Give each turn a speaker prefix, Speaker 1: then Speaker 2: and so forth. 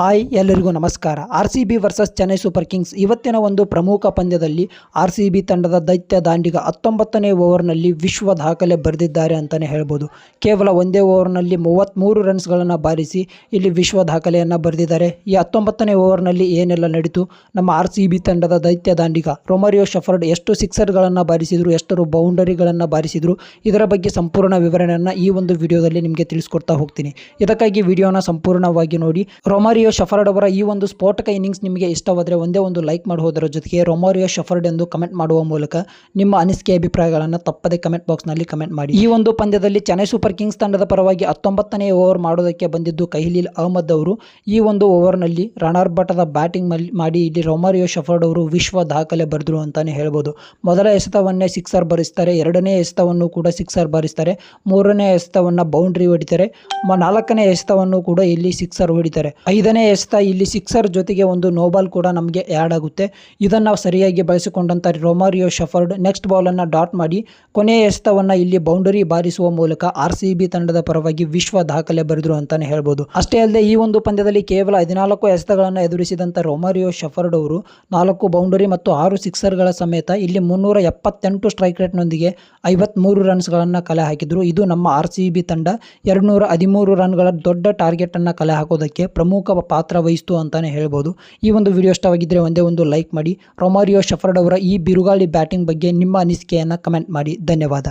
Speaker 1: Hi, ಎಲ್ಲರಿಗೂ ನಮಸ್ಕಾರ. R C B versus Chennai super kings ಇವತ್ತಿನ ಒಂದು ಪ್ರಮುಖ ಪಂದ್ಯದಲ್ಲಿ ಆರ್ ಸಿ ಬಿ ತಂಡದ ದೈತ್ಯ ದಾಂಡಿಗ ಹತ್ತೊಂಬತ್ತನೇ ಓವರ್ನಲ್ಲಿ ವಿಶ್ವ ದಾಖಲೆ ಬರೆದಿದ್ದಾರೆ ಅಂತಲೇ ಹೇಳ್ಬೋದು. ಕೇವಲ ಒಂದೇ ಓವರ್ನಲ್ಲಿ ಮೂವತ್ತ್ಮೂರು ರನ್ಸ್ಗಳನ್ನು ಬಾರಿಸಿ ಇಲ್ಲಿ ವಿಶ್ವ ದಾಖಲೆಯನ್ನು ಬರೆದಿದ್ದಾರೆ. ಈ ಹತ್ತೊಂಬತ್ತನೇ ಓವರ್ನಲ್ಲಿ ಏನೆಲ್ಲ ನಡೀತು? ನಮ್ಮ ಆರ್ ಸಿ ಬಿ ತಂಡದ ದೈತ್ಯ ದಾಂಡಿಗ ರೊಮರಿಯೋ ಶಫರ್ಡ್ ಎಷ್ಟು ಸಿಕ್ಸರ್ಗಳನ್ನು ಬಾರಿಸಿದರು, ಎಷ್ಟರು ಬೌಂಡರಿಗಳನ್ನು ಬಾರಿಸಿದರು? ಇದರ ಬಗ್ಗೆ ಸಂಪೂರ್ಣ ವಿವರಣೆಯನ್ನು ಈ ಒಂದು ವಿಡಿಯೋದಲ್ಲಿ ನಿಮಗೆ ತಿಳಿಸ್ಕೊಡ್ತಾ ಹೋಗ್ತೀನಿ. ಇದಕ್ಕಾಗಿ ವಿಡಿಯೋನ ಸಂಪೂರ್ಣವಾಗಿ ನೋಡಿ. ರೊಮಾರಿಯೋ ಶಫರ್ಡ್ ಅವರ ಈ ಒಂದು ಸ್ಫೋಟಕ ಇನ್ನಿಂಗ್ಸ್ ನಿಮಗೆ ಇಷ್ಟವಾದರೆ ಒಂದೇ ಒಂದು ಲೈಕ್ ಮಾಡುವುದರ ಜೊತೆಗೆ ರೊಮಾರಿಯೋ ಶಫರ್ಡ್ ಎಂದು ಕಮೆಂಟ್ ಮಾಡುವ ಮೂಲಕ ನಿಮ್ಮ ಅನಿಸಿಕೆ ಅಭಿಪ್ರಾಯಗಳನ್ನು ತಪ್ಪದೆ ಕಮೆಂಟ್ ಬಾಕ್ಸ್ನಲ್ಲಿ ಕಮೆಂಟ್ ಮಾಡಿ. ಈ ಒಂದು ಪಂದ್ಯದಲ್ಲಿ ಚೆನ್ನೈ ಸೂಪರ್ ಕಿಂಗ್ಸ್ ತಂಡದ ಪರವಾಗಿ ಹತ್ತೊಂಬತ್ತನೇ ಓವರ್ ಮಾಡೋದಕ್ಕೆ ಬಂದಿದ್ದು ಕೈಲೀಲ್ ಅಹಮದ್ ಅವರು. ಈ ಒಂದು ಓವರ್ನಲ್ಲಿ ರಣಾರ್ ಬಟದ ಬ್ಯಾಟಿಂಗ್ ಮಾಡಿ ಇಲ್ಲಿ ರೊಮಾರಿಯೋ ಶಫರ್ಡ್ ಅವರು ವಿಶ್ವ ದಾಖಲೆ ಬರೆದರು ಅಂತಾನೆ ಹೇಳ್ಬೋದು. ಮೊದಲ ಎಸೆತವನ್ನೇ ಸಿಕ್ಸರ್ ಬರೆಸ್ತಾರೆ, ಎರಡನೇ ಎಸೆತವನ್ನು ಕೂಡ ಸಿಕ್ಸರ್ ಬಾರಿಸ್ತಾರೆ, ಮೂರನೇ ಎಸೆತವನ್ನು ಬೌಂಡ್ರಿ ಹೊಡಿತಾರೆ ನಾಲ್ಕನೇ ಎಸೆತವನ್ನು ಕೂಡ ಇಲ್ಲಿ ಸಿಕ್ಸರ್ ಹೊಡಿತಾರೆ. ಐದನೇ ಎಸೆತ ಇಲ್ಲಿ ಸಿಕ್ಸರ್ ಜೊತೆಗೆ ಒಂದು ನೋಬಾಲ್ ಕೂಡ ನಮಗೆ ಆ್ಯಡ್ ಆಗುತ್ತೆ. ಇದನ್ನು ಸರಿಯಾಗಿ ಬಳಸಿಕೊಂಡಂಥ ರೊಮಾರಿಯೋ ಶಫರ್ಡ್ ನೆಕ್ಸ್ಟ್ ಬಾಲನ್ನು ಡಾಟ್ ಮಾಡಿ ಕೊನೆಯ ಎಸೆತವನ್ನು ಇಲ್ಲಿ ಬೌಂಡರಿ ಬಾರಿಸುವ ಮೂಲಕ ಆರ್ ತಂಡದ ಪರವಾಗಿ ವಿಶ್ವ ದಾಖಲೆ ಬರೆದರು ಅಂತಾನೆ ಹೇಳ್ಬೋದು. ಅಷ್ಟೇ ಅಲ್ಲದೆ ಈ ಒಂದು ಪಂದ್ಯದಲ್ಲಿ ಕೇವಲ ಹದಿನಾಲ್ಕು ಎಸೆತಗಳನ್ನು ಎದುರಿಸಿದಂಥ ರೊಮಾರಿಯೋ ಶಫರ್ಡ್ ಅವರು ನಾಲ್ಕು ಬೌಂಡರಿ ಮತ್ತು ಆರು ಸಿಕ್ಸರ್ಗಳ ಸಮೇತ ಇಲ್ಲಿ ಮುನ್ನೂರ ಎಪ್ಪತ್ತೆಂಟು ಸ್ಟ್ರೈಕ್ ರೇಟ್ನೊಂದಿಗೆ ಐವತ್ತ್ಮೂರು ರನ್ಸ್ಗಳನ್ನು ಕಲೆ ಹಾಕಿದ್ರು. ಇದು ನಮ್ಮ ಆರ್ ಸಿ ಬಿ ತಂಡ. ಎರಡುನೂರ ಹದಿಮೂರು ರನ್ಗಳ ದೊಡ್ಡ ಟಾರ್ಗೆಟನ್ನು ಕಲೆ ಹಾಕೋದಕ್ಕೆ ಪ್ರಮುಖ ಪಾತ್ರ ವಹಿಸ್ತು ಅಂತಾನೆ ಹೇಳ್ಬೋದು. ಈ ಒಂದು ವಿಡಿಯೋ ಇಷ್ಟವಾಗಿದ್ದರೆ ಒಂದೇ ಒಂದು ಲೈಕ್ ಮಾಡಿ. ರೊಮಾರಿಯೋ ಶಫರ್ಡ್ ಅವರ ಈ ಬಿರುಗಾಳಿ ಬ್ಯಾಟಿಂಗ್ ಬಗ್ಗೆ ನಿಮ್ಮ ಅನಿಸಿಕೆಯನ್ನು ಕಮೆಂಟ್ ಮಾಡಿ. ಧನ್ಯವಾದ.